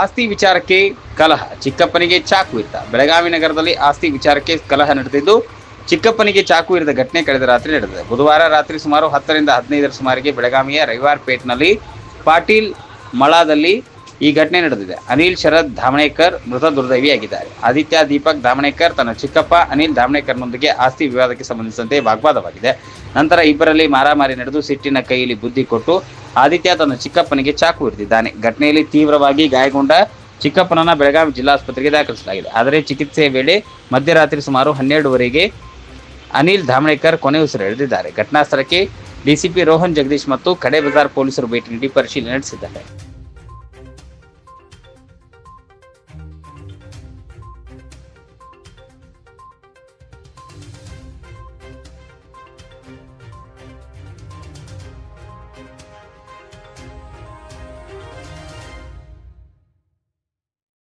ಆಸ್ತಿ ವಿಚಾರಕ್ಕೆ ಕಲಹ. ಚಿಕ್ಕಪ್ಪನಿಗೆ ಚಾಕು ಇತ್ತ. ಬೆಳಗಾವಿ ನಗರದಲ್ಲಿ ಆಸ್ತಿ ವಿಚಾರಕ್ಕೆ ಕಲಹ ನಡೆದಿದ್ದು, ಚಿಕ್ಕಪ್ಪನಿಗೆ ಚಾಕು ಇರಿದ ಘಟನೆ ಕಳೆದ ರಾತ್ರಿ ನಡೆದಿದೆ. ಬುಧವಾರ ರಾತ್ರಿ ಸುಮಾರು ಹತ್ತರಿಂದ ಹದಿನೈದರ ಸುಮಾರಿಗೆ ಬೆಳಗಾವಿಯ ರವಿವಾರ್ ಪೇಟ್ನಲ್ಲಿ ಪಾಟೀಲ್ ಮಳಾದಲ್ಲಿ ಈ ಘಟನೆ ನಡೆದಿದೆ. ಅನಿಲ್ ಶರದ್ ಧಾಮಣೇಕರ್ ಮೃತ ದುರ್ದೈವಿಯಾಗಿದ್ದಾರೆ ಆದಿತ್ಯ ದೀಪಕ್ ಧಾಮಣೇಕರ್ ತನ್ನ ಚಿಕ್ಕಪ್ಪ ಅನಿಲ್ ಧಾಮಣೇಕರ್ನೊಂದಿಗೆ ಆಸ್ತಿ ವಿವಾದಕ್ಕೆ ಸಂಬಂಧಿಸಿದಂತೆ ವಾಗ್ವಾದವಾಗಿದೆ. ನಂತರ ಇಬ್ಬರಲ್ಲಿ ಮಾರಾಮಾರಿ ನಡೆದು ಸಿಟ್ಟಿನ ಕೈಯಲ್ಲಿ ಬುದ್ಧಿ ಕೊಟ್ಟು ಆದಿತ್ಯ ತನ್ನ ಚಿಕ್ಕಪ್ಪನಿಗೆ ಚಾಕು ಇರಿದಿದ್ದಾನೆ. ಘಟನೆಯಲ್ಲಿ ತೀವ್ರವಾಗಿ ಗಾಯಗೊಂಡ ಚಿಕ್ಕಪ್ಪನನ್ನ ಬೆಳಗಾವಿ ಜಿಲ್ಲಾಸ್ಪತ್ರೆಗೆ ದಾಖಲಿಸಲಾಗಿದೆ. ಆದರೆ ಚಿಕಿತ್ಸೆ ವೇಳೆ ಮಧ್ಯರಾತ್ರಿ ಸುಮಾರು ಹನ್ನೆರಡುವರೆಗೆ ಅನಿಲ್ ಧಾಮಣೇಕರ್ ಕೊನೆ ಉಸಿರೆಳೆದಿದ್ದಾರೆ ಘಟನಾ ಸ್ಥಳಕ್ಕೆ ಡಿಸಿಪಿ ರೋಹನ್ ಜಗದೀಶ್ ಮತ್ತು ಕಡೆ ಪೊಲೀಸರು ಭೇಟಿ ನೀಡಿ ಪರಿಶೀಲನೆ ನಡೆಸಿದ್ದಾರೆ.